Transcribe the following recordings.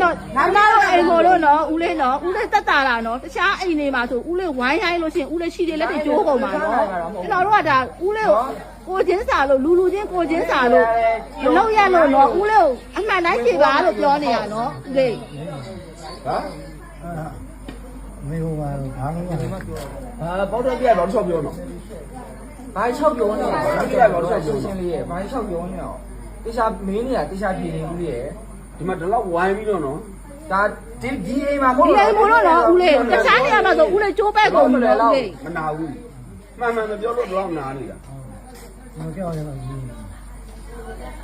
ကျွန်တော်ကျမတို့အိမ်ကိုလို့နော်ဦးလေးနော်ဦးလေးတက်တာတာနော်တခြားအိမ်တွေမှာဆိုဦးလေးဝိုင်းရိုင်းလို့ရှိရင်ဦးလေးရှိတယ်လက်တွေကျိုးကုန်ပါနော်ကျွန်တော်တို့ကဒါဦးလေးကိုကိုချင်းစာလို့လူလူချင်းကိုချင်းစာလို့မလုပ်ရလို့နော်ဦးလေးကိုအမှန်တိုင်းဖြေပါလို့ပြောနေရနော်ဦးလေးဟမ်မေဟိုပါဘာလို့လဲအာပေါက်တော့ပြရတော့6ပြောတော့ဘာ၆ပြောနေလဲဘာပြရတော့ရှင်းရှင်းလေးရဲ့ဘာ၆ပြောနေအောင်တေချာမင်းနေတာတေချာပြည်နေဦးရဲ့ ဒီမှာဒီလောက်ဝိုင်းပြီးတော့နော်ဒါဒီဒီအိမ်မှာမဟုတ်ဒီအိမ်မို့လို့နော်ဦးလေးတခြားနေရာမှာဆိုဦးလေးကျိုးပဲကုန်ပြီနော်ဦးလေးမနာဘူးမှန်မှန်မပြောလို့တော့နာနေတာမပြောရတော့ဘူး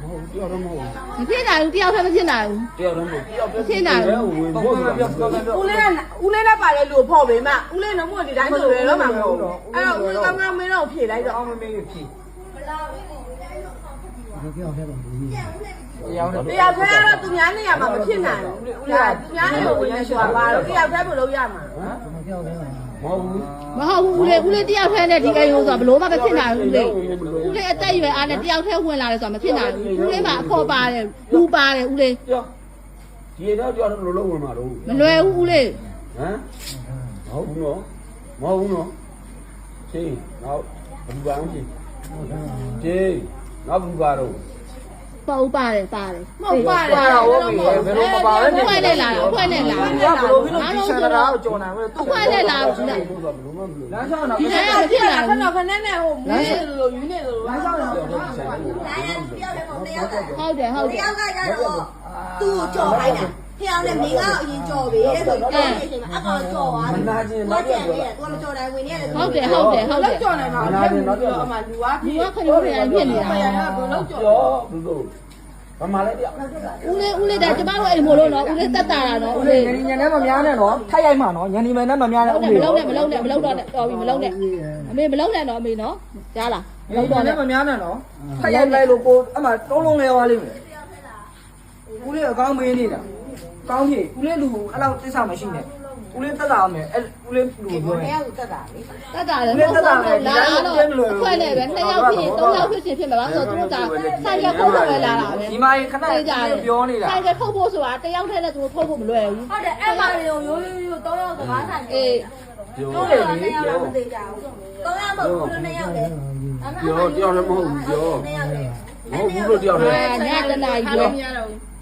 မဟုတ်ပြောတော့မဟုတ်မဖြစ်နိုင်ဘူးတယောက်တည်းမဖြစ်နိုင်ဘူးတယောက်တော့မဟုတ်တယောက်ပဲဝင်ဘောဖို့ကဆိုတာပြောပြောပြောဦးလေးကဦးလေးနဲ့ပါလေလူကိုဖော်ပေးမှဦးလေးလုံးဝဒီတိုင်းဆိုရတော့မှာမဟုတ်ဘူးအဲ့တော့ဦးကငါမင်းတော့ဖြေလိုက်တော့အောင်မမေးဖြီမပြောရတော့ဘူးရောင်းတယ် တရားခွဲကတော့သူများနေရာမှာမဖြစ်နိုင်ဘူးဦးလေးကသူများနေကိုဝင်နေဆိုတာပါတော့တရားခွဲဘယ်လိုရမှာမပြောရတော့မဟုတ်ဘူးမဟုတ်ဘူးဦးလေးဦးလေးတယောက်တည်းနဲ့ဒီအိမ်ကိုဆိုဘလို့မှမဖြစ်နိုင်ဘူးဦးလေးဦးလေးအသက်အရွယ်အားနဲ့တယောက်တည်းဝင်လာတယ်ဆိုတာမဖြစ်နိုင်ဘူးဦးလေးမှာအဖို့ပါတယ်လူပါတယ်ဦးလေးပြောဒီတော့ပြောတော့လုံးဝင်မှာတော့မလွယ်ဘူးဦးလေးဟမ်မဟုတ်ဘူးနော်မဟုတ်ဘူးနော်ရှင်းနောက်ဘူးပါအောင်ရှင်းရှင်းနောက်ဘူးပါတော့ ပေါ့ပါတယ်ပါတယ်မဟုတ်ပါလေပါတော့ဟုတ်ပြီဘယ်လိုမပါလဲအဖွဲနဲ့လာတာအဖွဲနဲ့လာဘယ်လိုဘယ်လိုဒီချန်တာကိုကြော်နိုင်မလဲအဖွဲနဲ့လာဘူးလားဘူးပါဘလို့မဘလို့လမ်းဆောင်တော့ဒီထဲကမဖြစ်နိုင်ခဘူးဏခဏနဲ့ဟိုမင်းနေလို့ယူနေလို့လမ်းဆောင်တော့ဟုတ်တယ်ဟုတ်တယ်တယောက်ကကြတော့သူ့ကိုကြော်လိုက်တာ ဖျောင်းနဲ့မိကအရင်ကြော်ပြီတဲ့ဆိုတော့ဒီအချိန်မှာအကောင်ကြော်သွားတယ်ဘာကြံလဲသူကမကြော်နိုင်ဝင်နေရတယ်ဟုတ်တယ်ဟုတ်တယ်ဟုတ်တယ်ကြော်နေမှာလက်ပြီးတော့အမှလူကဒီကခဏခဏဖြစ်နေတာမရရဘယ်လိုကြော်ပြောဘူးလို့ဘာမှလည်းတရားဦးလေးဦးလေးဒါကျမတို့အိမ်မို့လို့နော်ဦးလေးတက်တာတာနော်ဦးလေးညနေညနေမများနဲ့နော်ထိုက်ရိုက်မှာနော်ညနေမနဲ့မများနဲ့ဟုတ်ဦးတယ်လေးမလုံးနဲ့မလုံးနဲ့မလုံးတော့နဲ့တော်ပြီမလုံးနဲ့အမေမလုံးနဲ့တော့အမေနော်ကြားလားမညလုံးတော့နေနဲ့မများနဲ့နော်ထိုက်ရိုက်လိုက်လို့ကိုအမှတုံးလုံးလဲသွားလိမ့်မယ်ဦးလေးအကောင်းမေးနေတာ ကောင်းပြီဦးလေးလူအဲ့လောက်သစ္စာမရှိနဲ့ဦးလေးတက်လာမယ်အဲ့ဦးလေးလူပြောရင်တက်တာလေလာတော့ခွဲနဲ့ပဲနှစ်ယောက်ဖြစ်ရင်သုံးယောက်ဖြစ်ရင်ဖြစ်မှာပါဆိုတော့သူတို့ကဆိုင်ကခုတ်တော့ပဲလာတာပဲဒီမှာခဏပြောနေတာဆိုင်ကခုတ်ဖို့ဆိုတာတယောက်တည်းနဲ့သူတို့ထုတ်ဖို့မလွယ်ဘူးဟုတ်တယ်အဲ့မှာရိုးရိုးရိုး၃ယောက်စကားဆိုင်အေးပြောတို့လည်း2ယောက်တော့မသေးကြဘူး၃ယောက်မဟုတ်ဘူး2ယောက်လေပြောတရားလည်းမဟုတ်ဘူးပြော2ယောက်လေမဟုတ်ဘူးလို့တရားလည်းအာညတနာကြီးပြော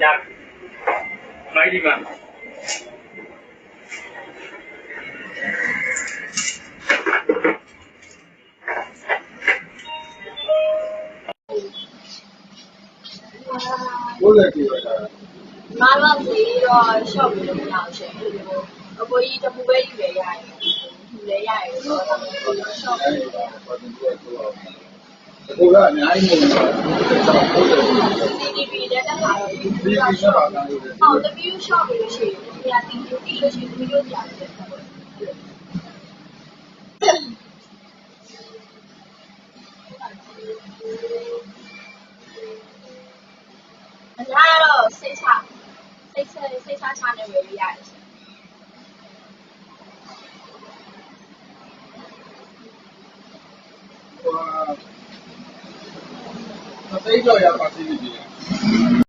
Dạ. Mấy đi mà. 我在这边。妈老是一个小姑娘，现在不以经不管越野越野了，他们说小姑娘。我感觉俺们那边比那个有小，好的比有小，有些有，有点有点有点。that's how they will react. Wow. Hasta.